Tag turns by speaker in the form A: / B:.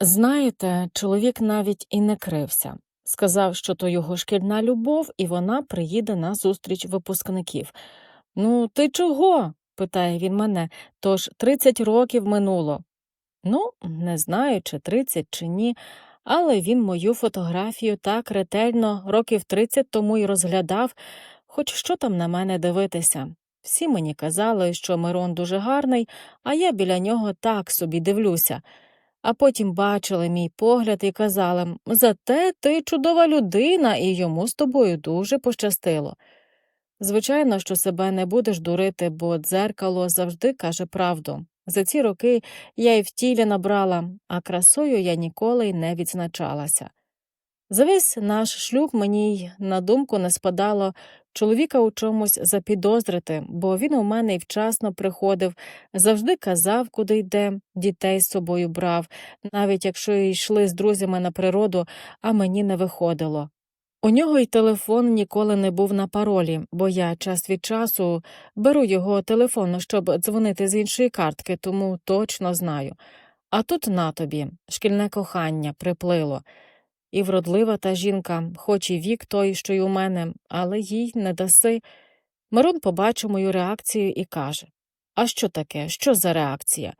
A: Знаєте, чоловік навіть і не крився. Сказав, що то його шкільна любов, і вона приїде на зустріч випускників. Ну, ти чого? питає він мене, тож 30 років минуло. Ну, не знаю, чи 30, чи ні, але він мою фотографію так ретельно років 30 тому й розглядав, хоч що там на мене дивитися. Всі мені казали, що Мирон дуже гарний, а я біля нього так собі дивлюся. А потім бачили мій погляд і казали зате ти чудова людина, і йому з тобою дуже пощастило. Звичайно, що себе не будеш дурити, бо дзеркало завжди каже правду. За ці роки я й в тілі набрала, а красою я ніколи й не відзначалася. За весь наш шлюб мені й на думку не спадало чоловіка у чомусь запідозрити, бо він у мене й вчасно приходив, завжди казав, куди йде, дітей з собою брав, навіть якщо йшли з друзями на природу, а мені не виходило. У нього й телефон ніколи не був на паролі, бо я час від часу беру його телефон, щоб дзвонити з іншої картки, тому точно знаю. А тут на тобі, шкільне кохання, приплило. І вродлива та жінка, хоч і вік той, що й у мене, але їй не даси. Мирон побачив мою реакцію і каже А що таке? Що за реакція?